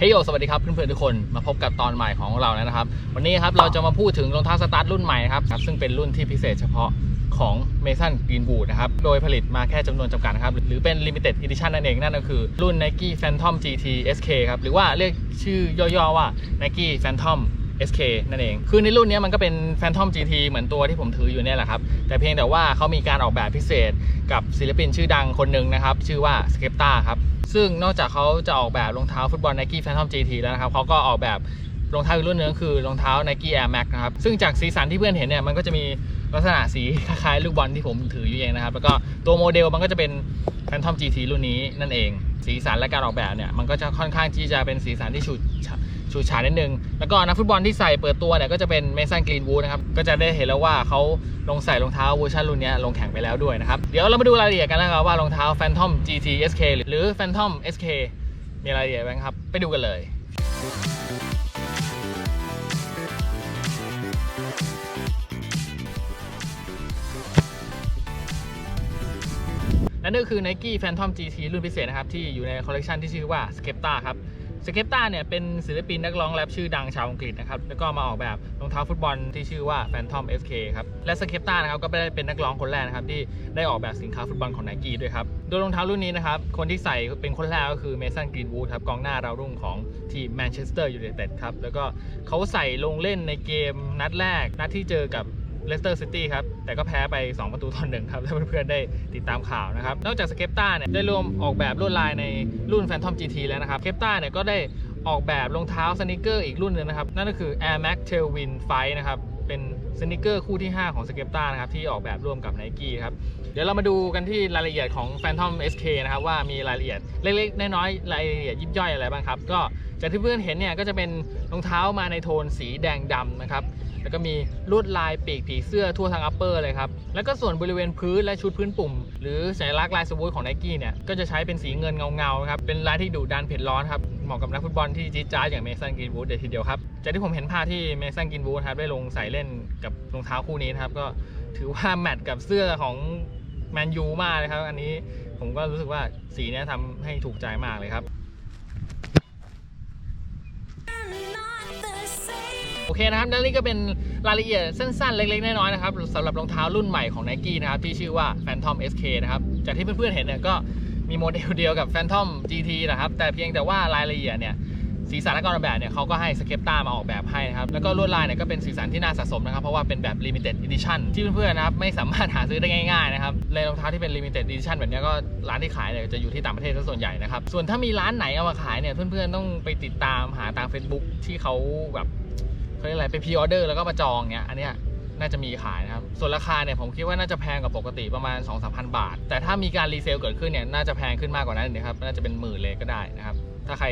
เฮ้ยโยสวัสดีครับเพื่อนๆทุกคนมาพบกับตอนใหม่ของเราแล้วนะครับ วันนี้ครับเราจะมาพูดถึงรองเท้าสตาร์ทรุ่นใหม่ครับครับซึ่งเป็นรุ่นที่พิเศษเฉพาะของ Mason Greenwood นะครับโดยผลิตมาแค่จำนวนจำกัดนะครับ หรือเป็น Limited Edition นั่นเอง นั่นก็คือรุ่น Nike Phantom GT SK ครับ หรือว่าเรียกชื่อย่อๆว่า Nike Phantom SK นั่นเอง คือในรุ่นนี้มันก็เป็น Phantom GT เหมือนตัวที่ผมถืออยู่เนี่ยแหละครับ แต่เพียงแต่ว่าเขามีการออกแบบพิเศษกับศิลปินชื่อดังคนหนึ่งนะครับ ชื่อว่า Skepta ครับ ซึ่งนอกจากเขาจะออกแบบรองเท้าฟุตบอล Nike Phantom GT แล้วนะครับเขาก็ออกแบบรองเท้าอีกรุ่นหนึงคือรองเท้า Nike Air Max นะครับ ซึ่งจากสีสันที่เพื่อนเห็นเนี่ยมันก็จะมีลักษณะสีคล้ายๆลูกบอลที่ผมถืออยู่เองนะครับ แล้วก็ตัวโมเดลมันก็จะเป็น Phantom GT รุ่นนี้นั่นเอง สีสันและการออกแบบเนี่ย มันก็จะค่อนข้างที่จะเป็นสีสันที่ฉูดฉาดฉูดฉาดนิดนึง แล้วก็นักฟุตบอลที่ใส่เปิดตัวเนี่ย ก็จะเป็นเมสันกรีนวูดนะครับ ก็จะได้เห็นแล้วว่าเขาลงใส่รองเท้าเวอร์ชันรุ่นนี้ลงแข่งไปแล้วด้วยนะครับ เดี๋ยวเรามาดูรายละเอียดกันนะครับว่ารองเท้า Phantom GT SK หรือ Phantom SK มีรายละเอียดบ้างครับ ไปดูกันเลย และนี่ก็คือ Nike Phantom GT รุ่นพิเศษนะครับ ที่อยู่ในคอลเลกชันที่ชื่อว่า Skepta ครับ Skepta เนี่ยเป็นศิลปินนักร้องแรปชื่อดังชาวอังกฤษนะครับ แล้วก็มาออกแบบรองเท้าฟุตบอลที่ชื่อว่า Phantom SK ครับ และ Skepta นะครับก็ได้เป็นนักร้องคนแรกนะครับ ที่ได้ออกแบบสินค้าฟุตบอลของ Nike ด้วยครับ โดยรองเท้ารุ่นนี้นะครับ คนที่ใส่เป็นคนแรกก็คือ Mason Greenwood ครับกองหน้าดาวรุ่งของทีม Manchester United ครับแล้วก็เขาใส่ลงเล่นในเกมนัดแรกนัดที่เจอกับ เลสเตอร์ซิตี้ครับ แต่ก็แพ้ไป 2 ประตูต่อหนึ่งครับถ้าเพื่อนๆได้ติดตามข่าวนะครับ นอกจากสเก็ปต้าเนี่ยได้ร่วมออกแบบลวดลายในรุ่น Phantom GT แล้วนะครับสเก็ปต้าเนี่ยก็ได้ออกแบบรองเท้าสนิเกอร์อีกรุ่นหนึงนะครับ นั่นก็คือ Air Max Tailwind Fight นะครับ เป็นสนิเกอร์คู่ที่ 5 ของสเก็ปต้านะครับที่ออกแบบร่วมกับ Nike ครับ เดี๋ยวเรามาดูกันที่รายละเอียดของ Phantom SK นะครับว่ามีรายละเอียดเล็กๆ น้อยๆรายละเอียดยิบย่อยอะไรบ้างครับก็จากที่เพื่อนเห็นเนี่ยก็จะเป็นรองเท้ามาในโทนสีแดงดำนะครับ แล้วก็มีลวดลายปีกผีเสื้อทั่วทั้งอัปเปอร์เลยครับ แล้วก็ส่วนบริเวณพื้นและชุดพื้นปุ่ม หรือสัญลักษณ์ลายสวูทของ n นกี้เนี่ย ก็จะใช้เป็นสีเงินเงาๆครับ เป็นลายที่ดุดันเผ็ดร้อนครับ เหมาะกับนักฟุตบอลที่จี๊ดจ้าอย่างเมสันกรีนวูดเลยทีเดียวครับ จากที่ผมเห็นภาพที่เมสันกรีนวูดครับได้ลงใส่เล่นกับรองเท้าคู่นี้นครับ ก็ถือว่าแมทกับเสื้อของแมนยูมากเลยครับ อันนี้ผมก็รู้สึกว่าสีนี้ทำให้ถูกใจมากเลยครับ เคนะครับและนี่ก็เป็นรายละเอียดสั้นๆ เล็กๆ น้อยๆนะครับสำหรับรองเท้ารุ่นใหม่ของ Nike นะครับที่ชื่อว่า Phantom SK นะครับจากที่เพื่อนๆเห็นเนี่ยก็มีโมเดลเดียวกับ Phantom GT นะครับแต่เพียงแต่ว่ารายละเอียดเนี่ยสีสันและการออกแบบเนี่ยเขาก็ให้สเก็ปต้ามาออกแบบให้นะครับ แล้วก็ลวดลายเนี่ยก็เป็นสีสันที่น่าสะสมนะครับ เพราะว่าเป็นแบบ limited edition ที่เพื่อนๆนะครับ ไม่สามารถหาซื้อได้ง่ายๆนะครับเลยรองเท้าที่เป็น limited edition แบบนี้ก็ร้านที่ขายเนี่ยจะอยู่ที่ต่างประเทศซะส่วนใหญ่นะครับ ส่วนถ้ามีร้านไหนเอามาขายเนี่ยเพื่อนๆต้องไปติดตามหาตาม Facebook ที่เขาแบบ เขาเรียกอะไรไปพรีออเดอร์แล้วก็มาจองเนี่ยอันเนี้ยน่าจะมีขายนะครับ ส่วนราคาเนี่ยผมคิดว่าน่าจะแพงกว่าปกติประมาณ 2 3 0 0 0 บาท แต่ถ้ามีการรีเซลเกิดขึ้นเนี่ยน่าจะแพงขึ้นมากกว่านั้นนะครับ น่าจะเป็นหมื่นเลยก็ได้นะครับ ถ้าใคร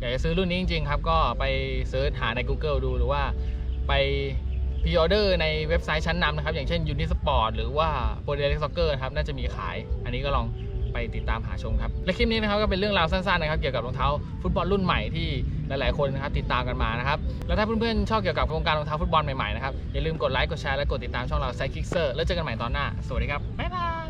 อยากจะซื้อรุ่นนี้จริงๆครับ ก็ไปเซิร์ชหาใน Google ดูหรือว่าไปพรีออเดอร์ในเว็บไซต์ชั้นนำนะครับ อย่างเช่น Unisport หรือว่า p o l y e Soccer ครับ น่าจะมีขาย อันนี้ก็ลอง ไปติดตามหาชมครับ และคลิปนี้นะครับก็เป็นเรื่องราวสั้นๆนะครับเกี่ยวกับรองเท้าฟุตบอลรุ่นใหม่ที่หลายๆคนนะครับติดตามกันมานะครับ แล้วถ้าเพื่อนๆชอบเกี่ยวกับวงการรองเท้าฟุตบอลใหม่ๆนะครับอย่าลืมกดไลค์กดแชร์และกดติดตามช่องเราไซคิกเซอร์แล้วเจอกันใหม่ตอนหน้า สวัสดีครับบ๊ายบาย